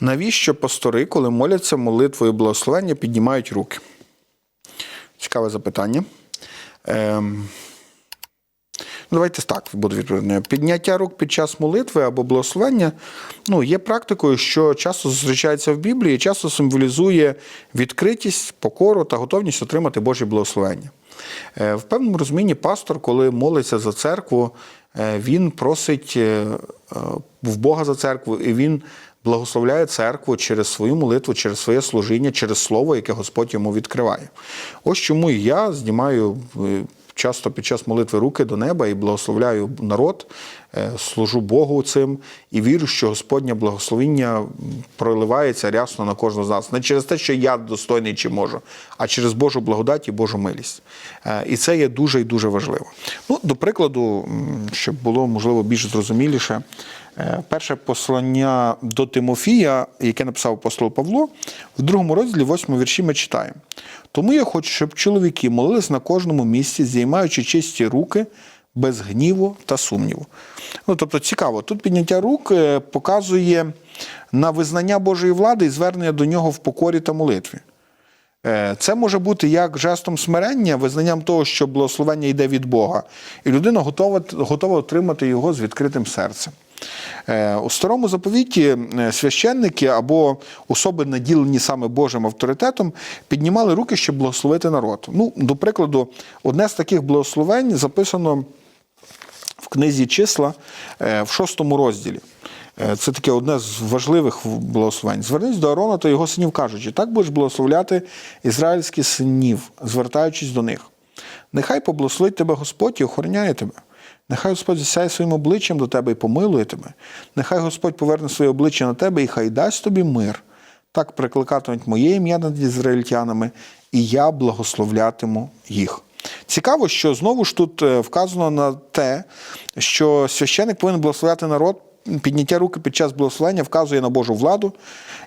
Навіщо пастори, коли моляться молитвою благословення, піднімають руки? Цікаве запитання. Ем... Ну, давайте так буду відповідати. Підняття рук під час молитви або благословення ну, є практикою, що часто зустрічається в Біблії, часто символізує відкритість, покору та готовність отримати Божі благословення. Е, В певному розумінні пастор, коли молиться за церкву, е, він просить е, в Бога за церкву, і він благословляє церкву через свою молитву, через своє служіння, через слово, яке Господь йому відкриває. Ось чому і я знімаю е, часто під час молитви руки до неба і благословляю народ, служу Богу цим і вірю, що Господнє благословіння проливається рясно на кожного з нас. Не через те, що я достойний чи можу, а через Божу благодать і Божу милість. Е, І це є дуже і дуже важливо. Ну, до прикладу, щоб було можливо більш зрозуміліше. Е, Перше послання до Тимофія, яке написав апостол Павло, в другому розділі, восьмому вірші ми читаємо. Тому я хочу, щоб чоловіки молились на кожному місці, здіймаючи чисті руки без гніву та сумніву. Ну, тобто цікаво, тут підняття рук е, показує на визнання Божої влади і звернення до нього в покорі та молитві. Е, Це може бути як жестом смирення, визнанням того, що благословення йде від Бога, і людина готова, готова отримати його з відкритим серцем. Е, У старому заповіті священники або особи, наділені саме Божим авторитетом, піднімали руки, щоб благословити народ. Ну, до прикладу, одне з таких благословень записано в книзі числа е, в шостому розділі. Е, Це таке одне з важливих благословень. Звернись до Аарона та його синів, кажучи, так будеш благословляти ізраїльських синів, звертаючись до них. Нехай поблагословить тебе Господь і охороняє тебе. Нехай Господь засяє своїм обличчям до тебе і помилує тебе. Нехай Господь поверне своє обличчя на тебе і хай дасть тобі мир. Так прикликатимуть моє ім'я над ізраїльтянами, і я благословлятиму їх. Цікаво, що знову ж тут е, вказано на те, що священик повинен благословляти народ. Підняття руки під час благословення вказує на Божу владу,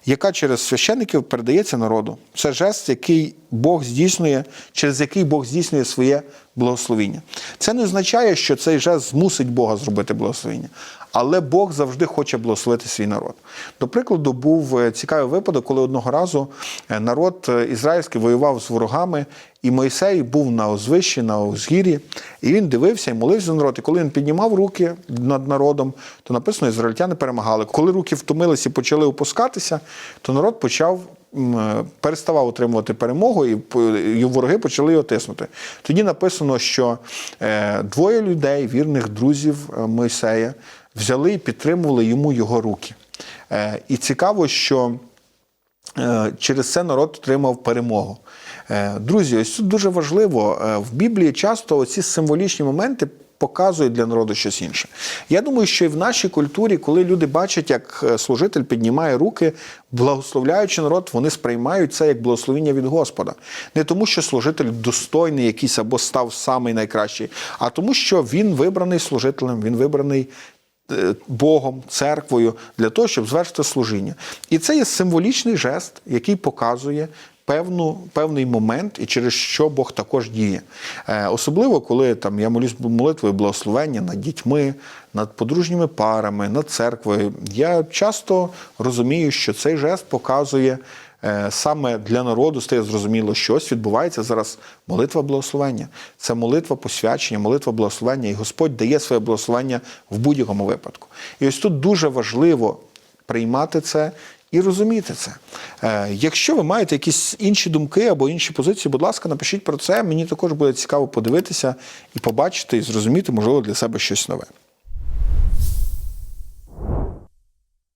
яка через священиків передається народу. Це жест, який Бог здійснює, через який Бог здійснює своє благословіння. Це не означає, що цей жест змусить Бога зробити благословення, але Бог завжди хоче благословити свій народ. До прикладу, був е, цікавий випадок, коли одного разу е, народ е, ізраїльський воював з ворогами, і Мойсей був на узвищі, на узгір'ї, і він дивився і молився за народ. І коли він піднімав руки над народом, то написано, ізраїльтяни перемагали. Коли руки втомилися і почали опускатися, то народ почав. Е, Переставав отримувати перемогу, і вороги почали його тиснути. Тоді написано, що е, двоє людей, вірних друзів е, Мойсея, взяли і підтримували йому його руки. І цікаво, що через це народ отримав перемогу. Друзі, ось тут дуже важливо. В Біблії часто оці символічні моменти показують для народу щось інше. Я думаю, що і в нашій культурі, коли люди бачать, як е, служитель піднімає руки, благословляючи народ, вони сприймають це як благословіння від Господа. Не тому, що служитель достойний якийсь або став самий найкращий, а тому, що він вибраний служителем, він вибраний е, Богом, церквою для того, щоб звершити служіння. І це є символічний жест, який показує певну, певний момент, і через що Бог також діє. Е, особливо, коли там я молюсь молитвою благословення над дітьми, над подружніми парами, над церквою. Я часто розумію, що цей жест показує. е, Саме для народу стає зрозуміло, що ось відбувається зараз молитва благословення. Це молитва посвячення, молитва благословення, і Господь дає своє благословення в будь-якому випадку. І ось тут дуже важливо приймати це і розуміти це. Е, Якщо ви маєте якісь інші думки або інші позиції, будь ласка, напишіть про це. Мені також буде цікаво подивитися і побачити, і зрозуміти, можливо, для себе щось нове.